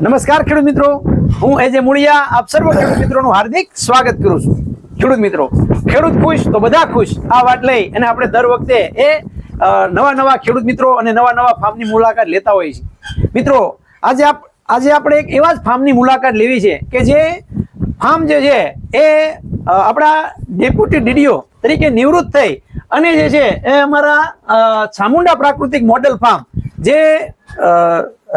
નમસ્કાર ખેડૂત મિત્રો. હું એજે મુળિયા. આપ સર્વ ખેડૂત મિત્રોનું હાર્દિક સ્વાગત કરું છું. ખેડૂત મિત્રો, ખેડૂત ખુશ તો બધા ખુશ? આ વાત લઈ અને આપણે દર વખતે એ નવા નવા ખેડૂત મિત્રો અને નવા નવા ફાર્મની મુલાકાત લેતા હોઈએ છીએ. મિત્રો, આજે આપ, આજે આપણે એક એવા જ ફાર્મની મુલાકાત લેવી છે કે જે ફાર્મ જે છે એ આપણા ડેપ્યુટી ડીડીઓ તરીકે નિવૃત્ત થઈ અને જે છે એ અમારા ચામુંડા પ્રાકૃતિક મોડેલ ફાર્મ જે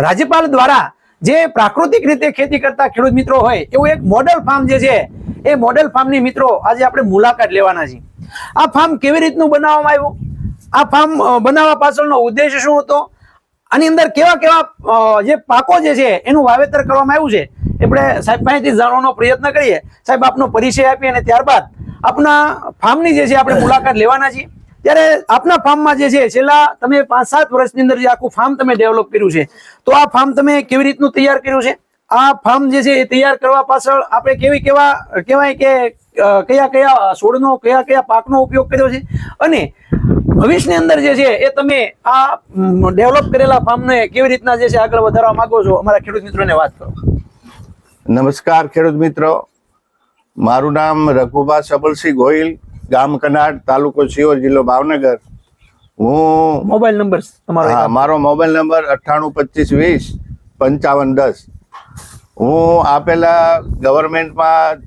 રાજ્યપાલ દ્વારા જે પ્રાકૃતિક રીતે ખેતી કરતા ખેડૂત મિત્રો હોય, એવું એક મોડેલ ફાર્મ જે છે, એ મોડેલ ફાર્મની મિત્રો આજે આપણે મુલાકાત લેવાના છીએ. આ ફાર્મ કેવી રીતનું બનાવવામાં આવ્યું? આ ફાર્મ બનાવવા પાછળનો ઉદ્દેશ શું હતો? આની અંદર કેવા કેવા જે પાકો જે છે, એનું વાવેતર કરવામાં આવ્યું છે? આપણે સાહેબ પાસેથી જાણવાનો પ્રયત્ન કરીએ. સાહેબ આપનો પરિચય આપીએ અને ત્યારબાદ આપના ફાર્મની જે છે, આપણે મુલાકાત લેવાના છીએ. ત્યારે આપના ફાર્મમાં જે છે, છેલ્લા તમે પાંચ, સાત વર્ષની અંદર જે આખું ફાર્મ તમે ડેવલપ કર્યું છે, તો આ ફાર્મ તમે કેવી રીતનું તૈયાર કર્યું છે? આ ફાર્મ જે છે, એ તૈયાર કરવા પાછળ આપણે કેવી, કેવા કહેવાય કે કયા કયા છોડનો, કયા કયા પાકનો ઉપયોગ કર્યો છે? અને ભવિષ્યની અંદર જે છે, એ તમે આ ડેવલપ કરેલા ફાર્મને કેવી રીતના જે છે, આગળ વધારવા માંગો છો? અમારા ખેડૂત મિત્રોને વાત કરો. નમસ્કાર ખેડૂત મિત્રો. મારું નામ રઘુભા સબલસિંહ ગોહિલ. ગામ કનાડ તાલુકો સિયોર જિલ્લો ભાવનગર. હું મોબાઈલ નંબર તમારો હા મારો મોબાઈલ નંબર અઠ્ઠાણું પચીસ વીસ પંચાવન દસ. હું આપેલા ગવર્મેન્ટમાં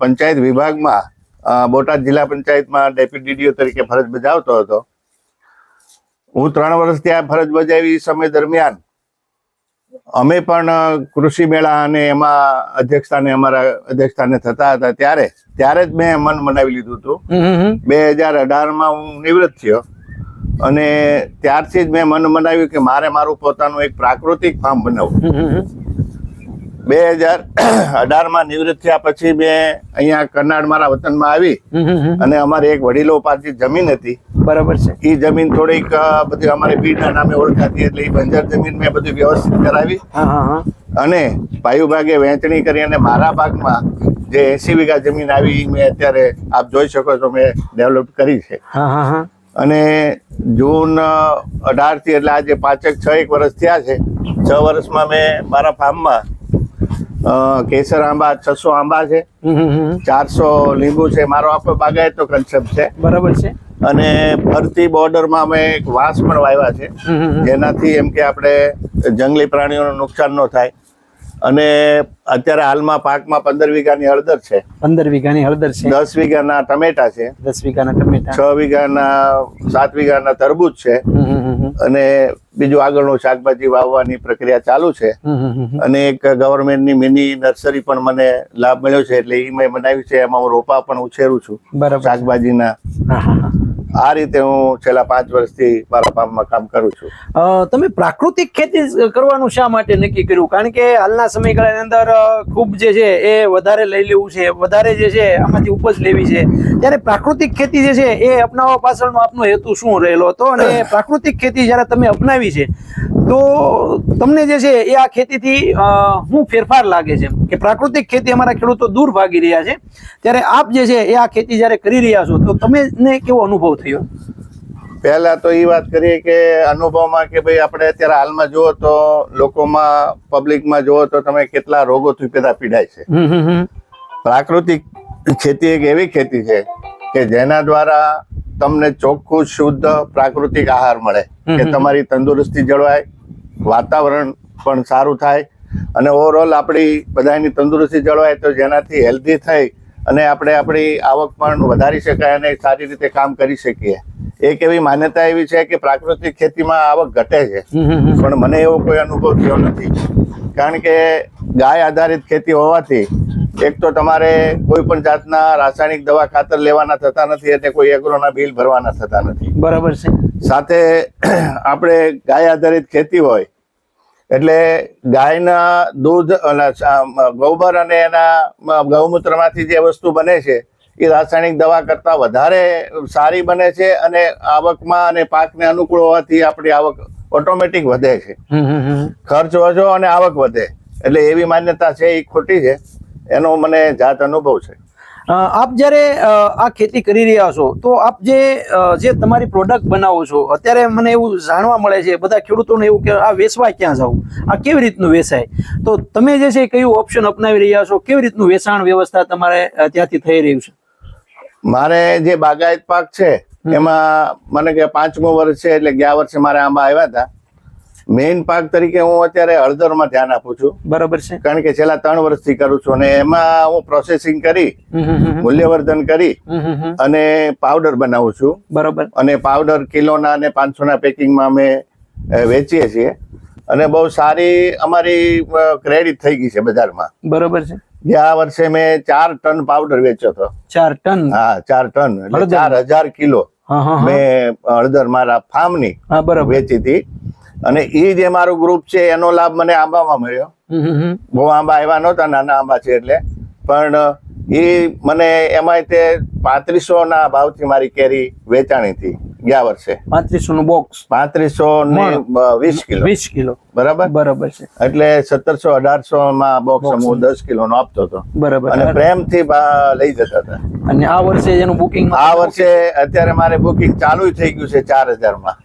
પંચાયત વિભાગમાં બોટાદ જિલ્લા પંચાયતમાં ડેપ્યુટી ડીડીઓ તરીકે ફરજ બજાવતો હતો. હું ત્રણ વર્ષ ત્યાં ફરજ બજાવી સમય દરમિયાન અમે પણ કૃષિ મેળા અને એમાં અધ્યક્ષતાને અમારા અધ્યક્ષતાને થતા હતા ત્યારે ત્યારે જ મેં મન મનાવી લીધું હતું. બે હજાર અઢારમાં હું નિવૃત્ત થયો અને ત્યારથી જ મેં મન બનાવ્યું કે મારે મારું પોતાનું એક પ્રાકૃતિક ફાર્મ બનાવવું. બે હજાર અઢારમાં નિવૃત્ત થયા પછી મેં અહીંયા કરનાળ મારા વતનમાં આવી. અને અમારે એક વડીલો પાસે જમીન હતી. બરાબર છે. એ જમીન થોડીક બધી અમારે બીડના નામે ઓળખાતી એટલે એ બંજર જમીન મેં બધી વ્યવસ્થિત કરાવી. અને પાયુ ભાગે વહેંચણી કરી અને મારા ભાગમાં જે એસી વીઘા જમીન આવી મેં અત્યારે આપ જોઈ શકો છો મેં ડેવલપ કરી છે. અને જૂન અઢારથી એટલે આજે પાંચેક છ એક વર્ષ થયા છે. છ વર્ષમાં મેં મારા ફાર્મમાં કેસર આંબા છસો આંબા છે. ચારસો લીંબુ છે. મારો આખો બાગાયતનો કન્સેપ્ટ છે. બરાબર છે. અને ફરતી બોર્ડરમાં અમે એક વાંસ પણ વાવ્યા છે. જેનાથી એમ કે આપણે જંગલી પ્રાણીઓનું નુકસાન ન થાય. અને અત્યારે હાલમાં પાકમાં પંદર વીઘાની હળદર છે. પંદર વીઘાની હળદર છે. દસ વીઘાના ટમેટા છે. દસ વીઘાના ટમેટા. છ વીઘાના સાત વીઘાના તરબૂચ છે. અને બીજું આગળનું શાકભાજી વાવવાની પ્રક્રિયા ચાલુ છે. અને એક ગવર્મેન્ટની મિની નર્સરી પણ મને લાભ મળ્યો છે એટલે એ મેં બનાવી છે એમાં હું રોપા પણ ઉછેરું છું બરાબર શાકભાજીના. આ રીતે હું છેલ્લા પાંચ વર્ષથી મારા ફાર્મમાં કામ કરું છું. તમે પ્રાકૃતિક ખેતી કરવાનું શા માટે નક્કી કર્યું? કારણ કે હાલના સમયગાળાની અંદર ખૂબ જે છે એ વધારે લઈ લેવું છે, વધારે જે છે આમાંથી ઉપજ લેવી છે. ત્યારે પ્રાકૃતિક ખેતી જે છે એ અપનાવવા પાછળનો આપનો હેતુ શું રહેલો હતો? અને પ્રાકૃતિક ખેતી જ્યારે તમે અપનાવી છે તો તમને જે છે એ આ ખેતીથી હું શું ફેરફાર લાગે છે કે પ્રાકૃતિક ખેતી અમારા ખેડૂતો દૂર ભાગી રહ્યા છે. ત્યારે આપ જે છે એ આ ખેતી જ્યારે કરી રહ્યા છો તો તમને કેવો અનુભવ થયો? પહેલા તો એ વાત કરીએ કે અનુભવમાં કે ભાઈ આપણે અત્યારે હાલમાં જુઓ તો લોકોમાં પબ્લિકમાં જુઓ તો તમે કેટલા રોગોથી પેદા પીડાય છે. પ્રાકૃતિક ખેતી એક એવી ખેતી છે કે જેના દ્વારા તમને ચોખ્ખું શુદ્ધ પ્રાકૃતિક આહાર મળે. કે તમારી તંદુરસ્તી જળવાય વાતાવરણ પણ સારું થાય અને ઓવરઓલ આપણી બધાની તંદુરસ્તી જળવાય તો જેનાથી હેલ્ધી થઈ અને આપણે આપણી આવક પણ વધારી શકાય અને સારી રીતે કામ કરી શકીએ. એક એવી માન્યતા એવી છે કે પ્રાકૃતિક ખેતીમાં આવક ઘટે છે. પણ મને એવો કોઈ અનુભવ થયો નથી. કારણ કે ગાય આધારિત ખેતી હોવાથી એક તો તમારે કોઈ પણ જાતના રાસાયણિક દવા ખાતર લેવાના થતા નથી અને કોઈ એગ્રોના બિલ ભરવાના થતા નથી. બરાબર છે. સાથે આપણે ગાય આધારિત ખેતી હોય એટલે ગાયના દૂધ અને ગોબર અને એના ગૌમૂત્રમાંથી જે વસ્તુ બને છે એ રાસાયણિક દવા કરતાં વધારે સારી બને છે અને આવકમાં અને પાકને અનુકૂળ હોવાથી આપણી આવક ઓટોમેટિક વધે છે. ખર્ચ ઓછો અને આવક વધે એટલે એવી માન્યતા છે એ ખોટી છે. એનો મને જાત અનુભવ છે. આપ જ્યારે આ ખેતી કરી રહ્યા છો તો આપ જે જે તમારી પ્રોડક્ટ બનાવો છો અત્યારે મને એવું જાણવા મળે છે બધા ખેડૂતોને એવું કે આ વેચવા ક્યાં જવું? આ કેવી રીતનું વેચાય? તો તમે જે છે કયું ઓપ્શન અપનાવી રહ્યા છો? કેવી રીતનું વેચાણ વ્યવસ્થા તમારે ત્યાંથી થઈ રહ્યું છે? મારે જે બાગાયત પાક છે એમાં મને કે પાંચમું વર્ષ છે એટલે ગયા વર્ષે મારે આંબા આવ્યા હતા. મેઇન પાક તરીકે હું અત્યારે હળદરમાં ધ્યાન આપું છું. બરાબર છે. કારણ કે છેલ્લા ત્રણ વર્ષથી કરું છું અને એમાં હું પ્રોસેસિંગ કરી. મૂલ્યવર્ધન કરી. અને પાવડર બનાવું છું. બરાબર. અને પાવડર કિલોના અને પાંચસોના પેકિંગમાં અમે વેચીએ છીએ. અને બહુ સારી અમારી ક્રેડિટ થઈ ગઈ છે બજારમાં. બરાબર છે. ગયા વર્ષે મેં ચાર ટન પાવડર વેચ્યો હતો. ચાર ટન? હા ચાર ટન. એટલે ચાર હજાર કિલો. મેં હળદર મારા ફાર્મની હા બરાબર. વેચી હતી. અને એ જે મારું ગ્રુપ છે એનો લાભ મને આંબામાં મળ્યો. બહુ આંબા આવ્યા નહોતા નાના આંબા છે એટલે. પણ એ મને એમાંય તે પાંત્રીસો ના ભાવથી મારી કેરી વેચાણી હતી ગયા વર્ષે પાંત્રીસો નું બોક્સ. પાંત્રીસો ને વીસ કિલો. વીસ કિલો. બરાબર? બરાબર છે. એટલે સત્તરસો અઢારસો માં બોક્સ. હું દસ કિલો નો આપતો હતો. બરાબર. અને પ્રેમથી બા- લઈ જતા હતા. અને આ વર્ષે એનું બુકિંગ આ વર્ષે અત્યારે મારે બુકિંગ ચાલુ થઈ ગયું છે ચાર હજારમાં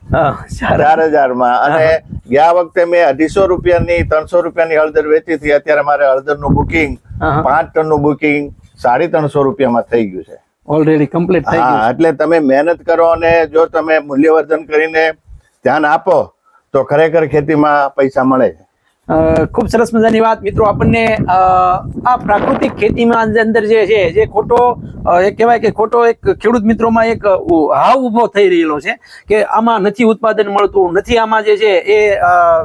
ચાર. હજારમાં અને ગયા વખતે મેં અઢીસો રૂપિયાની ત્રણસો રૂપિયાની હળદર વેચી હતી. અત્યારે મારે હળદરનું બુકિંગ પાંચ ટનનું બુકિંગ સાડી ત્રણસો રૂપિયામાં થઈ ગયું છે. ઓલરેડી કમ્પ્લીટ થઈ ગયું. એટલે તમે મહેનત કરો અને જો તમે મૂલ્યવર્ધન કરીને ધ્યાન આપો તો ખરેખર ખેતીમાં પૈસા મળે છે. ખૂબ સરસ મજાની વાત. મિત્રો આપણને આ પ્રાકૃતિક ખેતીમાં અંદર જે છે જે ખોટો એક કહેવાય કે ખોટો એક ખેડૂત મિત્રોમાં એક હાવ ઊભો થઈ રહેલો છે કે આમાં નથી ઉત્પાદન મળતું નથી આમાં જે છે એ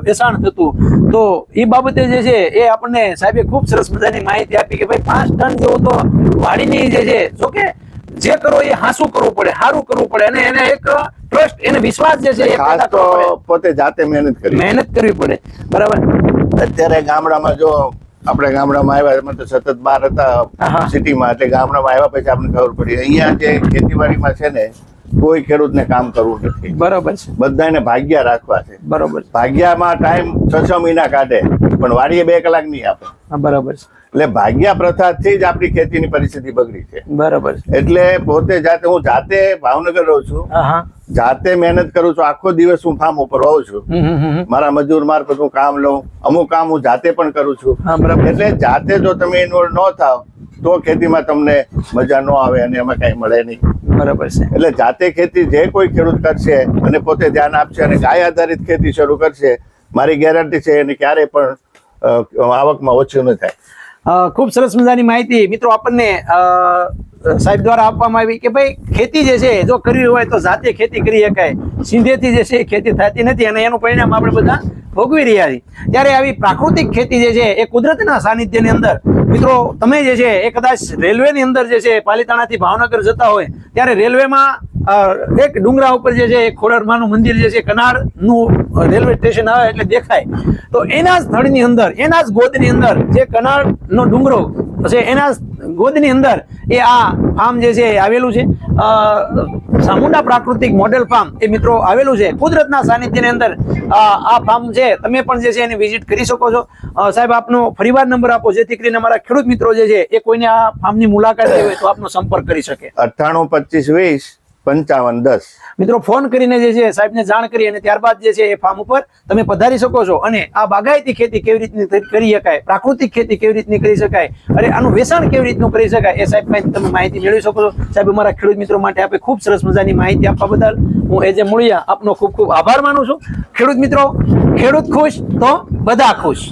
વેસાણ વેચાણ થતું. તો એ બાબતે જે છે એ આપણને સાહેબે ખૂબ સરસ મજાની માહિતી આપી કે ભાઈ પાંચ ટન જેવું તો વાડીની જે છે જો કે જે કરો એ હાસુ કરવું પડે સારું કરવું પડે અને એને એક ટ્રસ્ટ એને વિશ્વાસ જે છે એ ખાસ તો પોતે જાતે મહેનત કરી. મહેનત કરવી પડે. બરાબર? અત્યારે ગામડામાં જો આપણે ગામડામાં આવ્યા અમે તો સતત બહાર હતા સિટીમાં એટલે ગામડામાં આવ્યા પછી આપણને ખબર પડી. અહીંયા જે ખેતીવાડીમાં છે ને કોઈ ખેડૂતને કામ કરવું નથી. બરાબર છે. બધાને ભાગ્યા રાખવા છે. બરોબર ભાગ્યામાં ટાઈમ છ છ મહિના કાઢે પણ વાડીએ બે કલાક નહીં આપે. બરોબર બરાબર છે. એટલે ભાગ્યા પ્રથાથી જ આપણી ખેતીની પરિસ્થિતિ બગડી છે. બરાબર એટલે પોતે જાતે હું જાતે ભાવનગર રહું છું. જાતે મહેનત કરું છું. આખો દિવસ હું ફાર્મ ઉપર હોઉં છું. મારા મજૂર મારફત હું કામ લઉં. અમુક કામ હું જાતે પણ કરું છું. એટલે જાતે જો તમે ઇન્વોલ્વ ન થાવ તો ખેતીમાં તમને મજા ન આવે અને એમાં કઈ મળે નહીં. બરાબર છે. એટલે જાતે ખેતી જે કોઈ ખેડૂત કરશે અને પોતે ધ્યાન આપશે અને ગાય આધારિત ખેતી શરૂ કરશે મારી ગેરંટી છે એને ક્યારેય પણ આવકમાં ઓછું ન થાય. ખૂબ સરસ મજાની માહિતી. મિત્રો આપણને સાહેબ દ્વારા આપવામાં આવી કે ભાઈ, ખેતી જે છે, જો કરવી હોય તો જાતે ખેતી કરી શકાય. સિંધેથી જે છે ખેતી થતી નથી અને એનું પરિણામ આપણે બધા ભોગવી રહ્યા છીએ. ત્યારે આવી પ્રાકૃતિક ખેતી જે છે, એ કુદરતના સાનિધ્યની અંદર, મિત્રો, તમે જે છે, એ કદાચ રેલવેની અંદર જે છે, પાલિતાણાથી ભાવનગર જતા હોય, ત્યારે રેલવેમાં એક ડુંગરા ઉપર જે છે, એ ખોડરમાનું મંદિર જે છે, કનારનું રેલવે સ્ટેશન આવે એટલે દેખાય. તો એના સ્થળની અંદર, એના જ ગોદની અંદર જે કનારનો ડુંગરો છે એના ગોદની અંદર એ આ ફાર્મ જે છે એ આવેલું છે. સામુંડા પ્રાકૃતિક મોડેલ ફાર્મ એ મિત્રો આવેલું છે. કુદરતના સાનિધ્યની અંદર આ ફાર્મ છે. તમે પણ જે છે એની વિઝિટ કરી શકો છો. સાહેબ, આપનો ફરીવાર નંબર આપો, જેથી કરીને અમારા ખેડૂત મિત્રો જે છે એ કોઈને આ ફાર્મની મુલાકાત લેવી હોય તો આપનો સંપર્ક કરી શકે. અઠ્ઠાણું પચીસ વીસ પંચાવન દસ. મિત્રો, ફોન કરીને જે છે, સાહેબને જાણ કરી અને ત્યારબાદ જે છે, એ ફાર્મ ઉપર તમે પધારી શકો છો. અને આ બાગાયતી ખેતી કેવી રીતની કરી શકાય, પ્રાકૃતિક ખેતી કેવી રીતની કરી શકાય અને આનું વેચાણ કેવી રીતનું કરી શકાય, એ સાહેબ તમે માહિતી મેળવી શકો છો. સાહેબ, અમારા ખેડૂત મિત્રો માટે આપે ખૂબ સરસ મજાની માહિતી આપવા બદલ હું એજે મૂળિયા આપનો ખૂબ ખૂબ આભાર માનું છું. ખેડૂત મિત્રો, ખેડૂત ખુશ તો બધા ખુશ.